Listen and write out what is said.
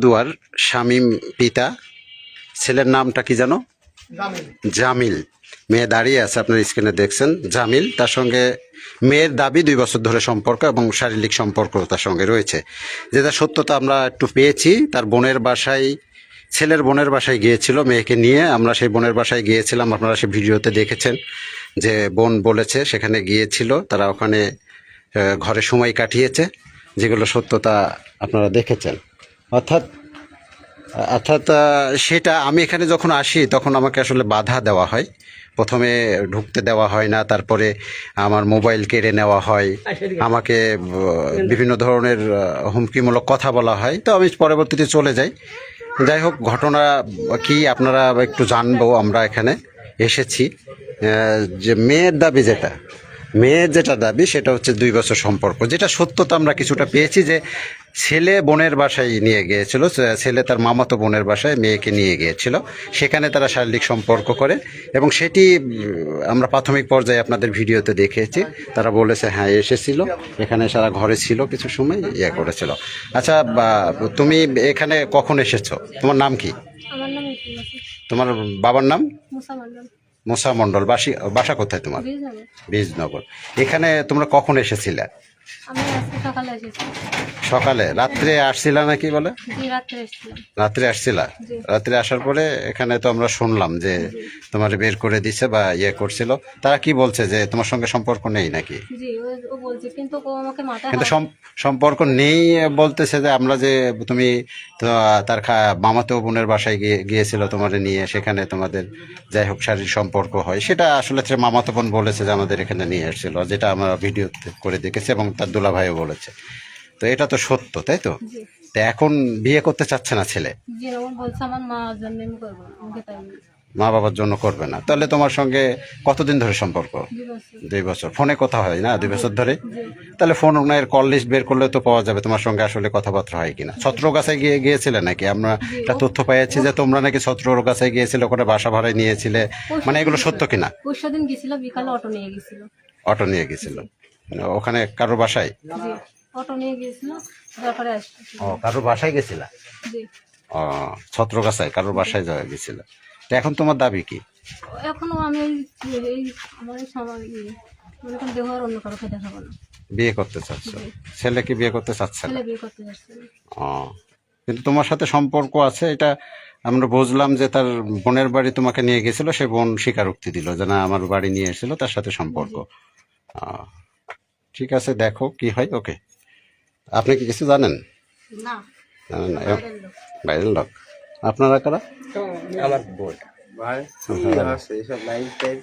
দুয়ার শামীম পিতা। ছেলের নামটা কি জানো? জামিল। মেয়ে দাঁড়িয়ে আছে আপনার স্ক্রিনে দেখছেন। জামিল তার সঙ্গে মেয়ের দাবি দুই বছর ধরে সম্পর্ক এবং শারীরিক সম্পর্ক তার সঙ্গে রয়েছে। যেটা সত্যতা আমরা একটু পেয়েছি তার বোনের বাসায় ছেলের বোনের বাসায় গিয়েছিল মেয়েকে নিয়ে। আমরা সেই বোনের বাসায় গিয়েছিলাম আপনারা সেই ভিডিওতে দেখেছেন যে বোন বলেছে সেখানে গিয়েছিল তারা ওখানে ঘরে সময় কাটিয়েছে যেগুলো সত্যতা আপনারা দেখেছেন। অর্থাৎ অর্থাৎ সেটা আমি এখানে যখন আসি তখন আমাকে আসলে বাধা দেওয়া হয়। প্রথমে ঢুকতে দেওয়া হয় না তারপরে আমার মোবাইল কেড়ে নেওয়া হয়। আমাকে বিভিন্ন ধরনের হুমকিমূলক কথা বলা হয়। তো আমি পরবর্তীতে চলে যাই। যাই হোক ঘটনা কি আপনারা একটু জানব আমরা এখানে এসেছি। যে মেয়ের দাবি যেটা মেয়ের যেটা দাবি সেটা হচ্ছে দুই বছর সম্পর্ক। যেটা সত্যতা আমরা কিছুটা পেয়েছি যে ছেলে বোনের বাসায় নিয়ে গিয়েছিল ছেলে তার মামাতো বোনের বাসায় মেয়েকে নিয়ে গিয়েছিল। সেখানে তারা শারীরিক সম্পর্ক করে এবং সেটি আমরা প্রাথমিক পর্যায়ে আপনাদের ভিডিওতে দেখেছি। তারা বলেছে হ্যাঁ এসেছিল। এখানে সারা ঘরে ছিল কিছু সময় ইয়ে করেছিল। আচ্ছা তুমি এখানে কখন এসেছ? তোমার নাম কি? তোমার বাবার নাম? মুসা মণ্ডল। বাসি বাসা কোথায় তোমার? বীজনগর এখানে তোমরা কখন এসেছিলে? আমি আজকে সকালে এসেছি। সকালে? রাত্রে আসছিলা নাকি বলে? জি রাত্রে এসেছিলাম রাত্রে আসছিলা? জি। রাত্রে আসার পরে এখানে তো আমরা শুনলাম যে তোমার বের করে দিছে বা ইয়ে করছিল। তারা কি বলছে যে তোমার সঙ্গে সম্পর্ক নেই নাকি? জি ও- ও বলছে কিন্তু ও আমাকে মাথায় কিন্তু হাত- সম- সম্পর্ক নেই বলতেছে যে আমরা যে তুমি তো, তার খা- মামাতো বোনের বাসায় গিয়ে গিয়েছিল তোমার নিয়ে সেখানে তোমাদের যাই হোক শারীরিক সম্পর্ক হয়। সেটা আসলে সে মামাতো বোন বলেছে যে আমাদের এখানে নিয়ে এসেছিল যেটা আমরা ভিডিও করে দেখেছি এবং তার দুলা ভাইও বলেছে। তো এটা তো সত্য তাই তো? তো এখন বিয়ে করতে চাচ্ছে না ছেলে? মা বাবার জন্য করবে না। তাহলে তোমার সঙ্গে কতদিন ধরে সম্পর্ক? দুই বছর। ফোনে কথা হয় না দুই বছর ধরে? তাহলে ফোন ওনার কল লিস্ট বের করলে তো পাওয়া যাবে তোমার সঙ্গে আসলে কথাবার্তা হয় কিনা। ছত্রগাছায় গিয়ে গিয়েছিলে নাকি? আমরা একটা তথ্য পেয়েছি যে তোমরা নাকি ছত্রগাছায় গিয়েছিলে ওখানে বাসা ভাড়ায় নিয়েছিলে। মানে এগুলো সত্য কিনা? পরশু দিন গেছিল বিকালে অটো নিয়ে গেছিল অটো নিয়ে গেছিল ওখানে কারোর বাসায়? অটো নিয়ে গিয়েছিল তারপরে ও কারোর বাসায় গেছিলা? জি। ও ছত্রগাছায় কারোর বাসায় যাওয়া গেছিল? তো এখন তোমার দাবি কি? এখনও আমি এই এই আমার এই মনে করেন দেহ আর অন্য কারোকে দেখাবো না। বিয়ে করতে চাচ্ছ? ছেলে কি বিয়ে করতে চাচ্ছে না? ছেলে বিয়ে করতে যাচ্ছে না। ও কিন্তু তোমার সাথে সম্পর্ক আছে এটা আমরা বুঝলাম যে তার বোনের বাড়ি তোমাকে নিয়ে গেছিল সে বোন স্বীকারোক্তি দিল যে না আমার বাড়ি নিয়ে এসেছিল তার সাথে সম্পর্ক। ঠিক আছে দেখো কি হয় ওকে আপনি কি কিছু জানেন না জানেন না এ- বাইরের লোক আপনারা কারা আমার বোন ভাই এইসব লাইফ টাইপ